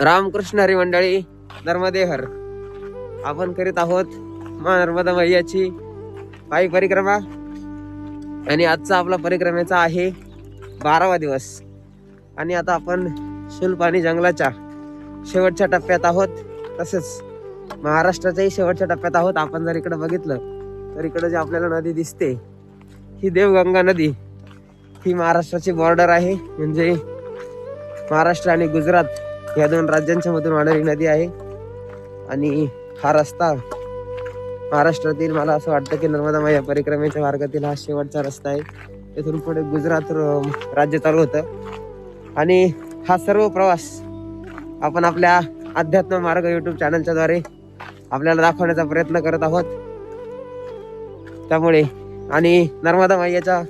रामकृष्ण हरी मंडळी नर्मदेहर. आपण करीत आहोत मा नर्मदा मैयाची पायी परिक्रमा. आणि आजचा आपला परिक्रमेचा आहे बारावा दिवस. आणि आता आपण शुलपाणी जंगलाच्या शेवटच्या टप्प्यात आहोत. तसेच महाराष्ट्राच्याही शेवटच्या टप्प्यात आहोत. आपण जर इकडं बघितलं तर इकडं जी आपल्याला नदी दिसते ही देवगंगा नदी ही महाराष्ट्राची बॉर्डर आहे. म्हणजे महाराष्ट्र आणि गुजरात या दोन राज्यांच्या मधून वाढणारी नदी आहे. आणि हा रस्ता महाराष्ट्रातील मला असं वाटतं की नर्मदा माया परिक्रमेच्या मार्गातील हा शेवटचा रस्ता आहे. तेथून पुढे गुजरात राज्य चालू होतं. आणि हा सर्व प्रवास आपण आपल्या अध्यात्म मार्ग युट्यूब चॅनलच्या द्वारे आपल्याला दाखवण्याचा प्रयत्न करत आहोत. त्यामुळे आणि नर्मदा मैयाच्या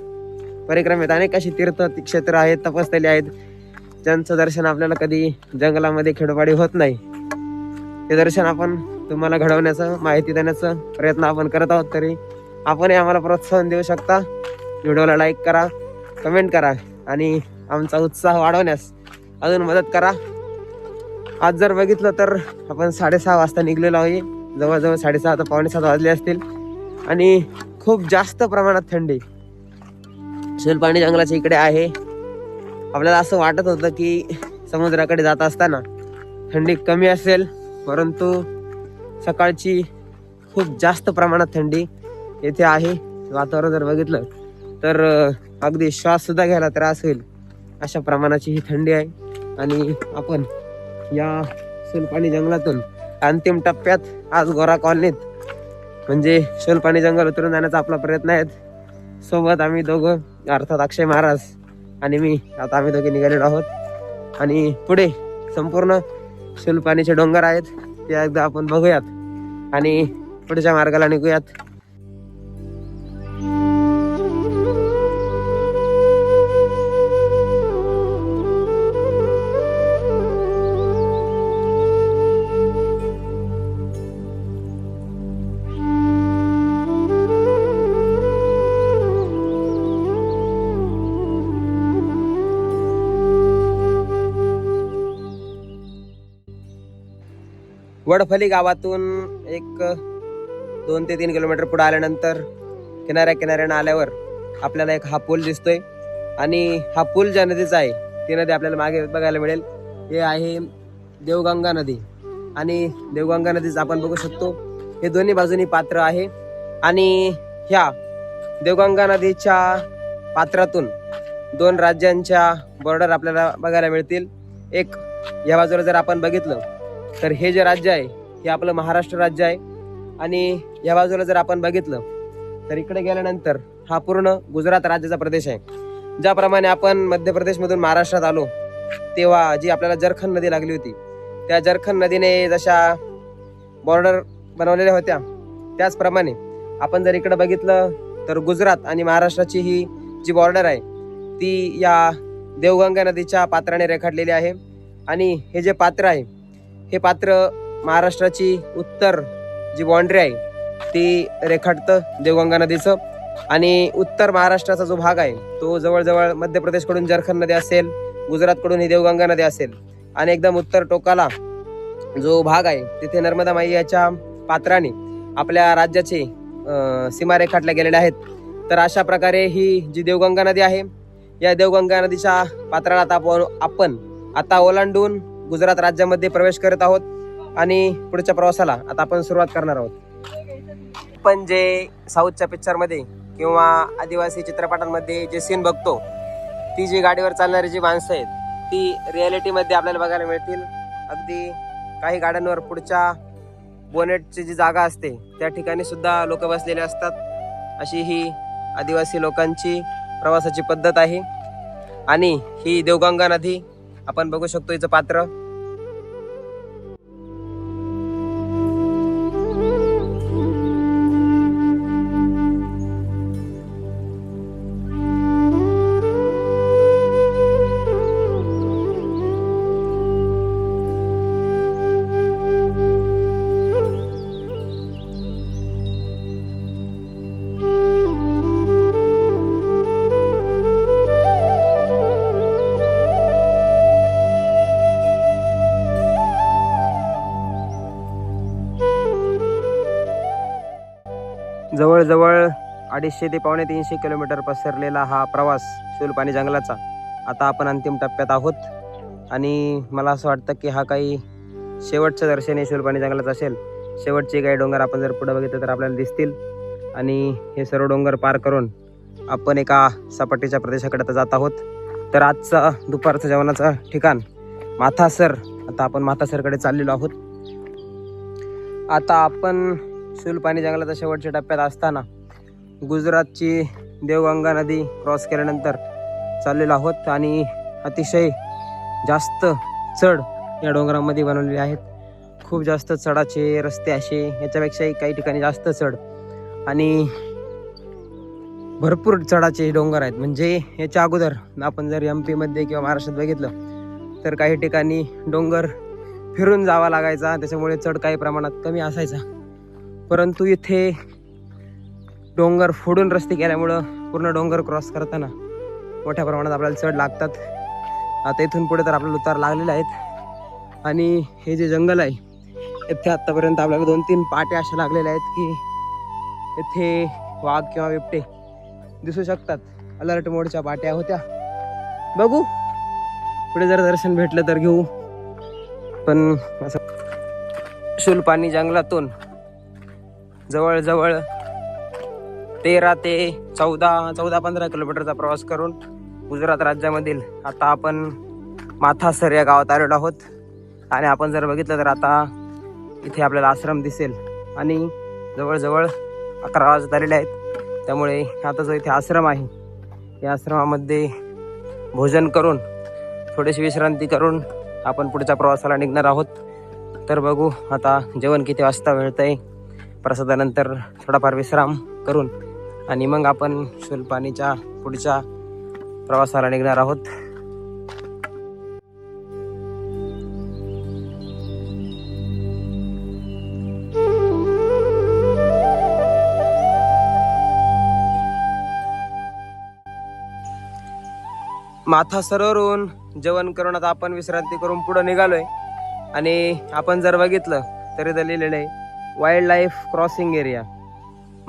परिक्रमेत अनेक अशी तीर्थ क्षेत्र आहेत तपस्थली आहेत. त्यांचं दर्शन आपल्याला कधी जंगलामध्ये खेडोपाडी होत नाही. ते दर्शन आपण तुम्हाला घडवण्याचं माहिती देण्याचा प्रयत्न आपण करत आहोत तरी आपणही आम्हाला प्रोत्साहन देऊ शकता. व्हिडिओला लाईक करा कमेंट करा आणि आमचा उत्साह वाढवण्यास अजून मदत करा. आज जर बघितलं तर आपण साडेसहा वाजता निघलेलो आहे. जवळजवळ साडेसहा तर पावणे सात वाजले असतील. आणि खूप जास्त प्रमाणात थंडी. शिलपाणी जंगलाच्या इकडे आहे. आपल्याला असं वाटत होतं की समुद्राकडे जात असताना थंडी कमी असेल परंतु सकाळची खूप जास्त प्रमाणात थंडी येथे आहे वातावरण जर बघितलं तर अगदी श्वाससुद्धा घ्यायला त्रास होईल अशा प्रमाणाची ही थंडी आहे. आणि आपण या सुलपाणी जंगलातून अंतिम टप्प्यात आज गोरा कॉलनीत म्हणजे शोलपाणी जंगल उतरून जाण्याचा आपला प्रयत्न आहे सोबत आम्ही दोघं अर्थात अक्षय महाराज आणि मी आता आम्ही दोघे निघालेलो आहोत. आणि पुढे संपूर्ण शुलपाणीचे डोंगर आहेत ते एकदा आपण बघूयात. आणि पुढच्या मार्गाला निघूयात. वडफली गावातून एक दोन ते तीन किलोमीटर पुढे आल्यानंतर किनाऱ्या किनाऱ्यानं आल्यावर आपल्याला एक हा पूल दिसतोय. आणि हा पूल ज्या नदीचा आहे ती नदी आपल्याला मागे बघायला मिळेल. हे आहे देवगंगा नदी. आणि देवगंगा नदीचं आपण बघू शकतो. हे दोन्ही बाजूनी पात्र आहे. आणि ह्या देवगंगा नदीच्या पात्रातून दोन राज्यांच्या बॉर्डर आपल्याला बघायला मिळतील. एक या बाजूला जर आपण बघितलं तर हे जे राज्य आहे हे आपलं महाराष्ट्र राज्य आहे. आणि या बाजूला जर आपण बघितलं तर इकडे गेल्यानंतर हा पूर्ण गुजरात राज्याचा प्रदेश आहे. ज्याप्रमाणे आपण मध्य प्रदेशमधून महाराष्ट्रात आलो तेव्हा जी आपल्याला जरखन नदी लागली होती त्या जरखन नदीने जशा बॉर्डर बनवलेल्या होत्या त्याचप्रमाणे आपण जर इकडं बघितलं तर गुजरात आणि महाराष्ट्राची ही जी बॉर्डर आहे ती या देवगंगा नदीच्या पात्राने रेखाटलेली आहे. आणि हे जे पात्र आहे हे पात्र महाराष्ट्राची उत्तर जी बाँड्री आहे ती रेखाटतं देवगंगा नदीचं. आणि उत्तर महाराष्ट्राचा जो भाग आहे तो जवळजवळ मध्य प्रदेशकडून जरखन नदी असेल गुजरातकडून ही देवगंगा नदी असेल आणि एकदम उत्तर टोकाला जो भाग आहे तिथे नर्मदा माईयाच्या पात्राने आपल्या राज्याचे सीमा रेखाटल्या गेलेल्या आहेत. तर अशा प्रकारे ही जी देवगंगा नदी आहे या देवगंगा नदीच्या पात्राला आता आपण आपण आता ओलांडून गुजरात राज्यामध्ये प्रवेश करत आहोत आणि पुढच्या प्रवासाला आता आपण सुरुवात करणार आहोत. पण जे साऊथच्या पिक्चरमध्ये किंवा आदिवासी चित्रपटांमध्ये जे सीन बघतो ती जी गाडीवर चालणारी जी माणसं आहेत ती रियालिटीमध्ये आपल्याला बघायला मिळतील. अगदी काही गाड्यांवर पुढच्या बोनेटची जी जागा असते त्या ठिकाणी सुद्धा लोक बसलेले असतात. अशी ही आदिवासी लोकांची प्रवासाची पद्धत आहे. आणि ही देवगंगा नदी आपण बघू शकतो हिचं पात्र. अडीचशे ते पावणे तीनशे किलोमीटर पसरलेला हा प्रवास शूलपाणी जंगलाचा. आता आपण अंतिम टप्प्यात आहोत. आणि मला असं वाटतं की हा काही शेवटचं दर्शन हे शूलपाणी जंगलाचं असेल. शेवटचे काही डोंगर आपण जर पुढं बघितलं तर आपल्याला दिसतील. आणि हे सर्व डोंगर पार करून आपण एका सपाटीच्या प्रदेशाकडे आता जात आहोत. तर आजचा दुपारचं जेवणाचं ठिकाण माथासर. आता आपण माथासरकडे चाललेलो आहोत. आता आपण शूलपाणी जंगलाच्या शेवटच्या टप्प्यात असताना गुजरातची देवगंगा नदी क्रॉस केल्यानंतर चाललेलो आहोत आणि अतिशय जास्त चढ या डोंगरामध्ये बनवलेले आहेत. खूप जास्त चढाचे रस्ते असे याच्यापेक्षाही काही ठिकाणी जास्त चढ आणि भरपूर चढाचे डोंगर आहेत. म्हणजे याच्या अगोदर आपण जर एम पीमध्ये किंवा महाराष्ट्रात बघितलं तर काही ठिकाणी डोंगर फिरून जावा लागायचा त्याच्यामुळे चढ काही प्रमाणात कमी असायचा. परंतु इथे डोंगर फोडून रस्ते केल्यामुळं पूर्ण डोंगर क्रॉस करताना मोठ्या प्रमाणात आपल्याला चढ लागतात. आता इथून पुढे तर आपल्याला उतार लागलेले आहेत. आणि हे जे जंगल आहे इथे आत्तापर्यंत आपल्याला दोन तीन पाटे अशा लागलेल्या आहेत की इथे वाघ किंवा बिबटे दिसू शकतात. अलर्ट मोडच्या पाट्या होत्या. बघू. पुढे जर दर्शन भेटलं तर घेऊ. पण असं शूलपाणी जंगलातून जवळजवळ तेरा ते चौदा चौदा पंधरा किलोमीटरचा प्रवास करून गुजरात राज्यामधील आता आपण माथासर या गावात आलेलो आहोत. आणि आपण जर बघितलं तर आता इथे आपल्याला आश्रम दिसेल. आणि जवळजवळ अकरा वाजत आलेले आहेत. त्यामुळे आता जो इथे आश्रम आहे या आश्रमामध्ये भोजन करून थोडीशी विश्रांती करून आपण पुढच्या प्रवासाला निघणार आहोत. तर बघू आता जेवण किती वाजता मिळतं आहे प्रसादानंतर थोडाफार विश्राम करून आणि मग आपण शूलपाणीच्या पुढच्या प्रवासाला निघणार आहोत. माथा सरोवरून जेवण करून आता आपण विश्रांती करून पुढं निघालोय. आणि आपण जर बघितलं तरी तर लिहिलेलं आहे वाईल्ड लाईफ क्रॉसिंग एरिया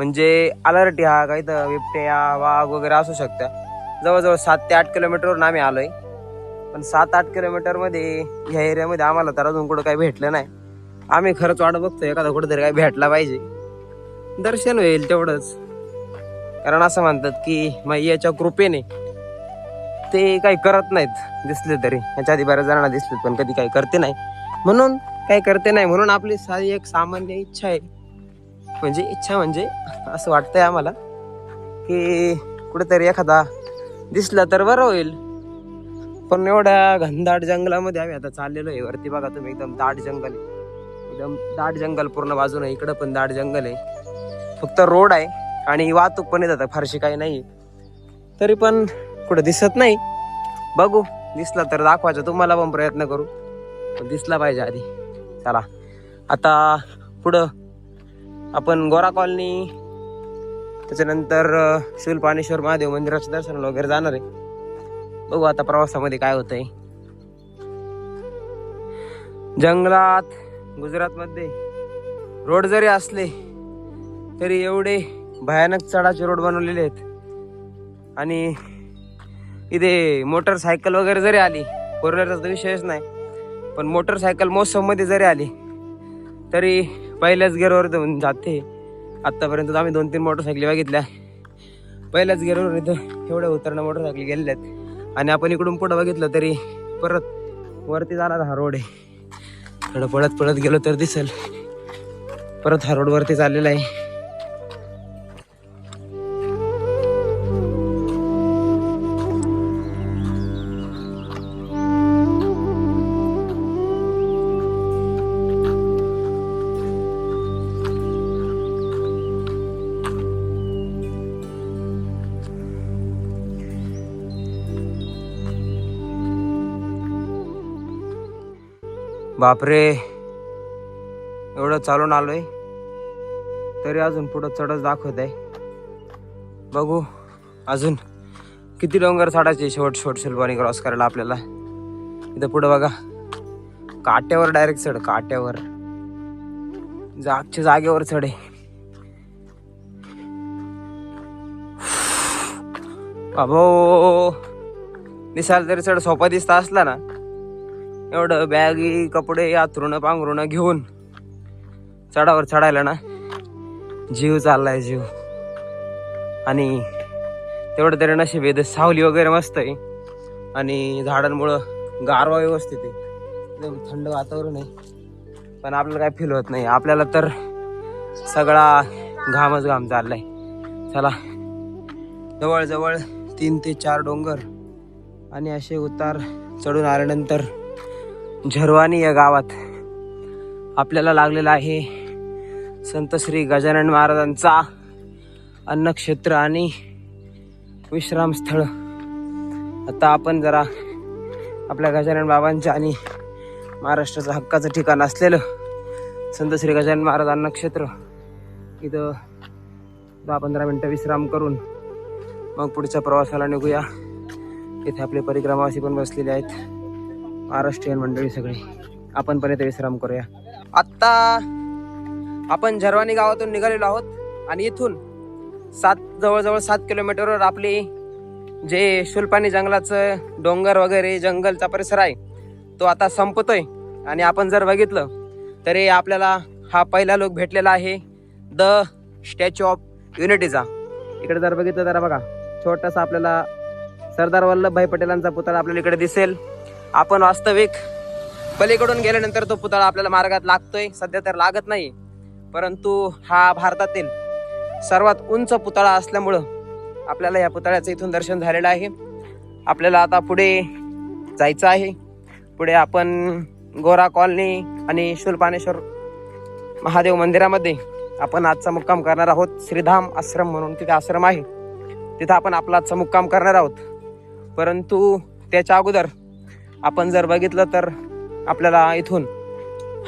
म्हणजे अलर्ट हा काही तर बिबट्या वाघ वगैरे असू शकत्या जवळजवळ सात ते आठ किलोमीटरवरून आम्ही आलोय. पण सात आठ किलोमीटरमध्ये ह्या एरियामध्ये आम्हाला तर अजून कुठं काही भेटलं नाही. आम्ही खरंच वाट बघतो एखादा कुठेतरी काही भेटला पाहिजे. दर्शन होईल तेवढंच. कारण असं म्हणतात की मैयाच्या कृपेने ते काही करत नाहीत दिसले तरी. याच्या आधी बऱ्याच जणांना दिसले पण कधी काही करते नाही. म्हणून काही करते नाही म्हणून आपली साधी एक सामान्य इच्छा आहे. म्हणजे इच्छा म्हणजे असं वाटतंय आम्हाला की कुठेतरी एखादा दिसला तर बरं होईल. पण एवढ्या घनदाट जंगलामध्ये आम्ही आता चाललेलो आहे. वरती बघा तुम्ही एकदम दाट जंगल आहे. एकदम दाट जंगल पूर्ण बाजूने इकडं पण दाट जंगल आहे. फक्त रोड आहे आणि वाहतूक पण येतात फारशी काही नाही तरी पण कुठं दिसत नाही. बघू दिसला तर दाखवायचा. तुम्हाला पण प्रयत्न करू. दिसला पाहिजे आधी. चला. आता पुढं आपण गोरा कॉलनी त्याच्यानंतर अ, शूलपाणेश्वर महादेव मंदिराच्या दर्शनाला वगैरे जाणार आहे. बघू आता प्रवासामध्ये काय होतंय. जंगलात गुजरातमध्ये रोड जरी असले तरी एवढे भयानक चढाचे रोड बनवलेले आहेत. आणि इथे मोटरसायकल वगैरे जरी आली फोर व्हीलरचा तर विषयच नाही पण मोटरसायकल मोसममध्ये जरी आली तरी पहिल्याच गेअरवर जाऊन जाते. आत्तापर्यंत आम्ही दोन तीन मोटरसायकली बघितल्या. पहिल्याच गेअरवर इथं एवढ्या उतरणं मोटरसायकली गेलेल्या आहेत आणि आपण इकडून पुढं बघितलं तरी परत वरती जाणार हा रोड आहे. थोडं पळत पळत गेलो तर दिसेल. परत हा रोड वरती चाललेला आहे. बापरे. एवढं चालून आलो आहे तरी अजून पुढं चढच दाखवत आहे. बघू अजून किती डोंगर चढायचे शेवट शेवट शिल्पानी क्रॉस करायला आपल्याला. इथं पुढं बघा. काट्यावर डायरेक्ट चढ काट्यावर. जागच्या जागेवर चढे अभो दिसायला तरी चढ सोपा दिसता असला ना. एवढं बॅगी कपडे आथरून पांघरून घेऊन चढावर चढायला ना जीव चाललाय जीव. आणि तेवढं तरी नशीब आहे सावली वगैरे मस्त आहे. आणि झाडांमुळं गारवा व्यवस्थित आहे. एकदम थंड वातावरण आहे. पण आपल्याला काय फील होत नाही. आपल्याला तर सगळा घामच घाम चाललाय. चला. जवळजवळ तीन ते चार डोंगर. आणि असे उतार चढून आल्यानंतर झरवानी या गावात आपल्याला लागलेला आहे संत श्री गजानन महाराजांचा अन्नक्षेत्र आणि विश्रामस्थळ आता आपण जरा आपल्या गजानन बाबांच्या आणि महाराष्ट्राचं हक्काचं ठिकाण असलेलं संत श्री गजानन महाराज अन्नक्षेत्र. इथं दहा पंधरा मिनटं विश्राम करून मग पुढच्या प्रवासाला निघूया. इथे आपले परिक्रमावासी पण बसलेले आहेत. महाराष्ट्रीयन मंडळी सगळी. आपण पर्यंत विश्राम करूया. आत्ता आपण झरवानी गावातून निघालेलो आहोत आणि इथून सात जवळजवळ सात किलोमीटरवर आपली जे शुलपाणी जंगलाचं डोंगर वगैरे जंगलचा परिसर आहे तो आता संपतोय. आणि आपण जर बघितलं तरी आपल्याला हा पहिला लोक भेटलेला आहे द स्टॅच्यू ऑफ युनिटीचा. इकडे जर बघितलं तर बघा छोटासा आपल्याला सरदार वल्लभभाई पटेलांचा पुतळा आपल्याला इकडे दिसेल. आपण वास्तविक पलीकडून गेल्यानंतर तो पुतळा आपल्याला मार्गात लागतोय. सध्या तर लागत नाही. परंतु हा भारतातील सर्वात उंच पुतळा असल्यामुळं आपल्याला या पुतळ्याचं इथून दर्शन झालेलं आहे. आपल्याला आता पुढे जायचं आहे. पुढे आपण गोरा कॉलनी आणि शूलपानेश्वर महादेव मंदिरामध्ये आपण आजचा मुक्काम करणार आहोत. श्रीधाम आश्रम म्हणून तिथे आश्रम आहे. तिथं आपण आपला आजचा मुक्काम करणार आहोत. परंतु त्याच्या अगोदर आपण जर बघितलं तर आपल्याला इथून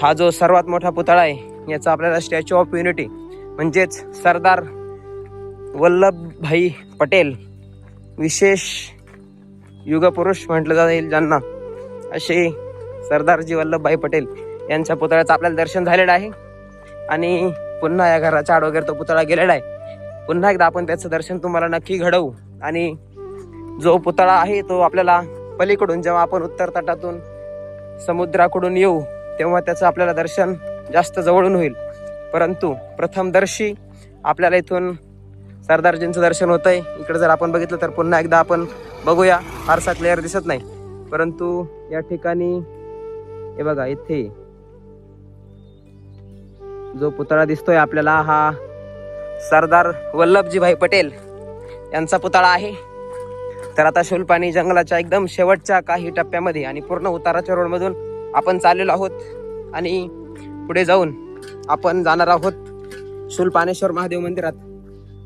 हा जो सर्वात मोठा पुतळा आहे याचा आपल्याला स्टॅच्यू ऑफ युनिटी म्हणजेच सरदार वल्लभभाई पटेल विशेष युगपुरुष म्हटलं जाईल ज्यांना. असे सरदारजी वल्लभभाई पटेल यांच्या पुतळ्याचं आपल्याला दर्शन झालेलं आहे. आणि पुन्हा या घराच्या आड वगैरे तो पुतळा गेलेला आहे. पुन्हा एकदा आपण त्याचं दर्शन तुम्हाला नक्की घडवू. आणि जो पुतळा आहे तो आपल्याला पलीकडून जेव्हा आपण उत्तर तटातून समुद्राकडून येऊ तेव्हा त्याचं आपल्याला दर्शन जास्त जवळून होईल. परंतु प्रथमदर्शी आपल्याला इथून सरदारजींचं दर्शन होत आहे इकडे जर आपण बघितलं तर पुन्हा एकदा आपण बघूया. फारसा क्लिअर दिसत नाही. परंतु या ठिकाणी हे बघा इथे जो पुतळा दिसतोय आपल्याला हा सरदार वल्लभजीभाई पटेल यांचा पुतळा आहे. तर आता शुलपाणी जंगलाच्या एकदम शेवटच्या काही टप्प्यामध्ये आणि पूर्ण उताराच्या रोडमधून आपण चाललेलो आहोत. आणि पुढे जाऊन आपण जाणार आहोत शुलपानेश्वर महादेव मंदिरात.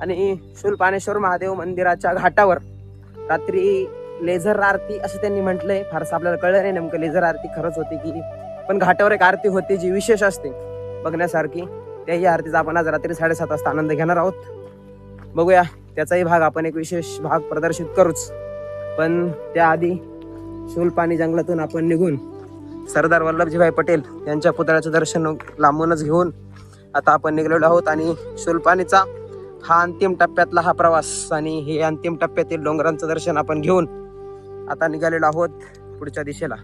आणि शुलपानेश्वर महादेव मंदिराच्या घाटावर रात्री लेझर आरती असं त्यांनी म्हटलंय. फारसं आपल्याला कळलं नाही नेमकं लेझर आरती खरंच होती की पण घाटावर एक आरती होती जी विशेष असते. बघण्यासारखी त्याही आरतीचा आपण आज रात्री साडेसात वाजता आनंद घेणार आहोत. बघूया. त्याचाही भाग आपण एक विशेष भाग प्रदर्शित करूच. पण त्याआधी शूलपाणी जंगलातून आपण निघून सरदार वल्लभजीभाई पटेल यांच्या पुतळ्याचं दर्शन लांबूनच घेऊन आता आपण निघलेलो आहोत आणि शूलपाणीचा हा अंतिम टप्प्यातला हा प्रवास आणि हे अंतिम टप्प्यातील डोंगरांचं दर्शन आपण घेऊन आता निघालेलो आहोत पुढच्या दिशेला.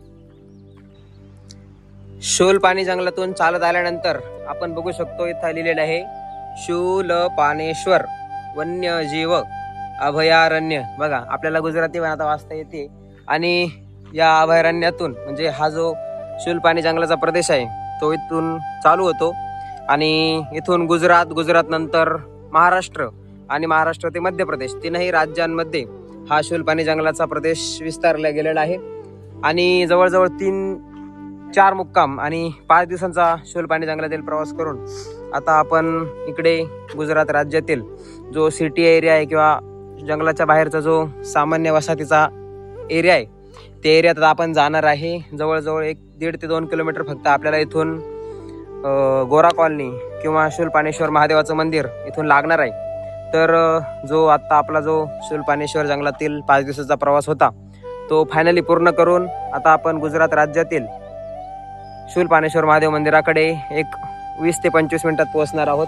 शूल पाणी जंगलातून चालत आल्यानंतर आपण बघू शकतो इथं लिहिलेलं आहे शूल पानेश्वर वन्यजीव अभयारण्य. बघा आपल्याला गुजराती पण आता वाचता येते. आणि या अभयारण्यातून म्हणजे हा जो शुलपाणी जंगलाचा प्रदेश आहे तो इथून चालू होतो. आणि इथून गुजरात गुजरात नंतर महाराष्ट्र आणि महाराष्ट्र ते मध्य प्रदेश तीनही राज्यांमध्ये हा शुलपाणी जंगलाचा प्रदेश विस्तारला गेलेला आहे. आणि जवळजवळ तीन चार मुक्काम आणि पाच दिवसांचा शोलपाणी जंगलातील प्रवास करून आता आपण इकडे गुजरात राज्यातील जो सिटी एरिया आहे किंवा जंगलाच्या बाहेरचा जो सामान्य वसाहतीचा एरिया आहे त्या एरियात आता आपण जाणार आहे. जवळजवळ एक दीड ते दोन किलोमीटर फक्त आपल्याला इथून गोरा कॉलनी किंवा शूलपाणेश्वर महादेवाचं मंदिर इथून लागणार आहे. तर जो आत्ता आपला जो शूलपाणेश्वर जंगलातील पाच दिवसाचा प्रवास होता तो फायनली पूर्ण करून आता आपण गुजरात राज्यातील शूलपानेश्वर महादेव मंदिराकडे एक वीस ते पंचवीस मिनिटात पोहोचणार आहोत.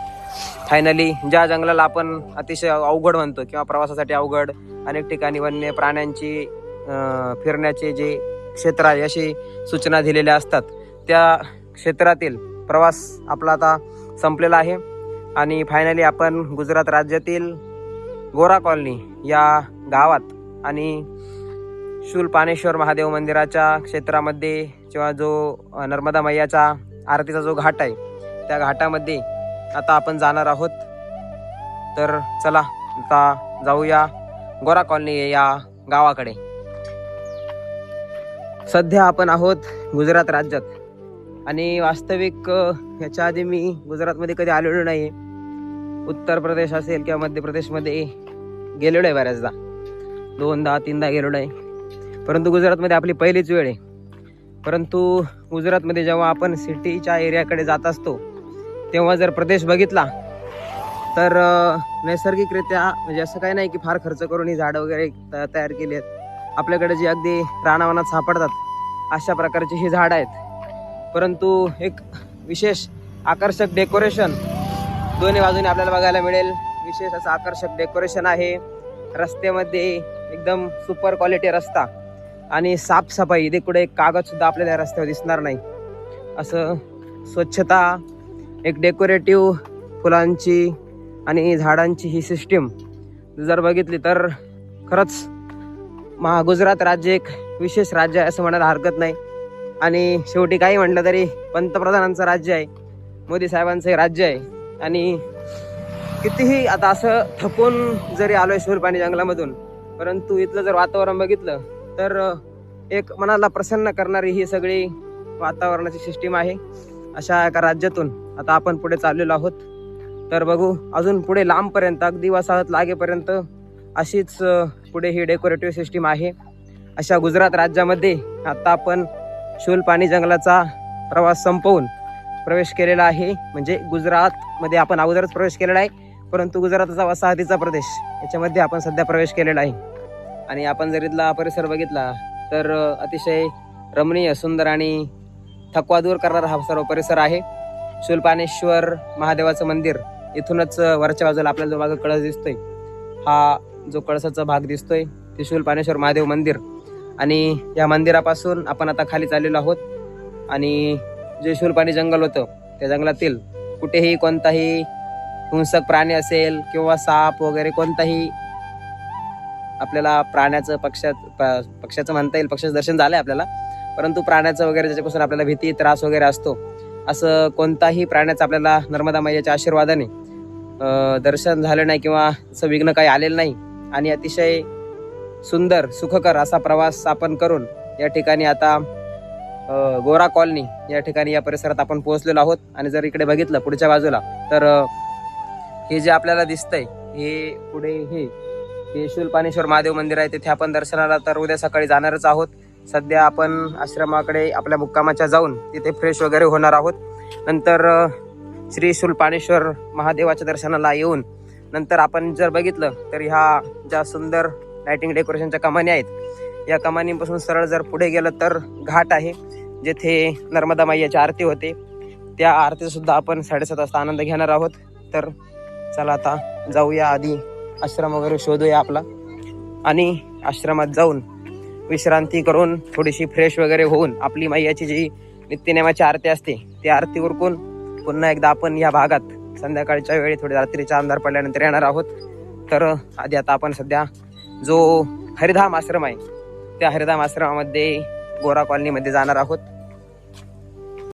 फायनली ज्या जंगलाला आपण अतिशय अवघड म्हणतो किंवा प्रवासासाठी अवघड अनेक ठिकाणी वन्य प्राण्यांची फिरण्याचे जे क्षेत्र आहे अशी सूचना दिलेल्या असतात. त्या क्षेत्रातील प्रवास आपला आता संपलेला आहे. आणि फायनली आपण गुजरात राज्यातील गोरा कॉलनी या गावात आणि शूलपानेश्वर महादेव मंदिराच्या क्षेत्रामध्ये किंवा जो नर्मदा मैयाचा आरतीचा जो घाट आहे त्या घाटामध्ये आता आपण जाणार आहोत. तर चला आता जाऊया गोरा कॉलनी या गावाकडे. सध्या आपण आहोत गुजरात राज्यात. आणि वास्तविक ह्याच्या आधी मी गुजरातमध्ये कधी आलेलो नाही उत्तर प्रदेश असेल किंवा मध्य प्रदेशमध्ये गेलेलो आहे बऱ्याचदा. दोनदा तीनदा गेलेलो आहे. परंतु गुजरातमध्ये आपली पहिलीच वेळ आहे. परंतु गुजरातमध्ये जेव्हा आपण सिटीच्या एरियाकडे जात असतो तेव्हा जर प्रदेश बघितला तर नैसर्गिकरित्या म्हणजे असं काही नाही की फार खर्च करून ही झाडं वगैरे त- तयार केली आहेत. आपल्याकडे जी अगदी रानावनात सापडतात अशा प्रकारची ही झाडं आहेत. परंतु एक विशेष आकर्षक डेकोरेशन दोन्ही बाजूने आपल्याला बघायला मिळेल. विशेष असं आकर्षक डेकोरेशन आहे. रस्त्यामध्ये एकदम सुपर क्वालिटी रस्ता. आणि साफसफाई. इथे कुठे एक कागद सुद्धा आपल्याला रस्त्यावर दिसणार नाही. असं स्वच्छता एक डेकोरेटिव्ह फुलांची आणि झाडांची ही सिस्टीम जर बघितली तर खरंच महा गुजरात राज्य एक विशेष राज्य आहे असं म्हणायला हरकत नाही. आणि शेवटी काही म्हटलं तरी पंतप्रधानांचं राज्य आहे मोदी साहेबांचं हे राज्य आहे. आणि कितीही आता असं थकून जरी आलोय शूरपाणी जंगलामधून परंतु इथलं जर वातावरण बघितलं तर एक मनाला प्रसन्न करणारी ही सगळी वातावरणाची सिस्टीम आहे. अशा एका राज्यातून आता आपण पुढे चाललेलो आहोत. तर बघू अजून पुढे लांबपर्यंत अगदी वसाहत लागेपर्यंत अशीच पुढे ही डेकोरेटिव्ह सिस्टीम आहे. अशा गुजरात राज्यामध्ये आता आपण शूल पाणी जंगलाचा प्रवास संपवून प्रवेश केलेला आहे. म्हणजे गुजरातमध्ये आपण अगोदरच प्रवेश केलेला आहे परंतु गुजरातचा वसाहतीचा प्रदेश याच्यामध्ये आपण सध्या प्रवेश केलेला आहे. आणि आपण जर इथला परिसर बघितला तर अतिशय रमणीय सुंदर आणि थकवा दूर करणारा हा सर्व परिसर आहे. शूलपानेश्वर महादेवाचं मंदिर इथूनच वरच्या बाजूला आपल्याला जो मागं कळस दिसतोय हा जो कळसाचा भाग दिसतोय ते शूलपानेश्वर महादेव मंदिर. आणि या मंदिरापासून आपण आता खाली चाललेलो आहोत. आणि जे शूलपाणी जंगल होतं त्या जंगलातील कुठेही कोणताही हिंसक प्राणी असेल किंवा साप वगैरे कोणताही आपल्याला प्राण्याचं पक्षात प- पक्षाचं म्हणता येईल पक्षाचं दर्शन झालंय आपल्याला. परंतु प्राण्याचं वगैरे ज्याच्यापासून आपल्याला भीती त्रास वगैरे असतो असं कोणताही प्राण्याचं आपल्याला नर्मदा मैयाच्या आशीर्वादाने दर्शन झालं नाही किंवा असं विघ्न काही आलेलं नाही आणि अतिशय सुंदर सुखकर असा प्रवास आपण करून या ठिकाणी आता गोरा कॉलनी या ठिकाणी या परिसरात आपण पोहोचलेलो आहोत. आणि जर इकडे बघितलं पुढच्या बाजूला तर हे जे आपल्याला दिसतंय हे पुढे हे हे शूलपानेश्वर महादेव मंदिर आहे तिथे आपण दर्शनाला तर उद्या सकाळी जाणारच आहोत. सध्या आपण आश्रमाकडे आपल्या मुक्कामाच्या जाऊन तिथे फ्रेश वगैरे होणार आहोत. नंतर श्री शूलपानेश्वर महादेवाच्या दर्शनाला येऊन नंतर आपण जर बघितलं तर ह्या ज्या सुंदर लायटिंग डेकोरेशनच्या कमानी आहेत या कमानीपासून सरळ जर पुढे गेलं तर घाट आहे जेथे नर्मदा मैयाची आरती होते. त्या आरतीसुद्धा आपण साडेसात वाजता आनंद घेणार आहोत. तर चला आता जाऊया आधी आश्रम वगैरे शोधूया आपला. आणि आश्रमात जाऊन विश्रांती करून थोडीशी फ्रेश वगैरे होऊन आपली मैयाची जी नित्यनेमाची आरती असते ती आरती उरकून पुन्हा एकदा आपण या भागात संध्याकाळच्या वेळी थोडी रात्रीचा अंधार पडल्यानंतर येणार आहोत. तर आधी आता आपण सध्या जो हरिधाम आश्रम आहे त्या हरिधाम आश्रमामध्ये गोरा कॉलनीमध्ये जाणार आहोत.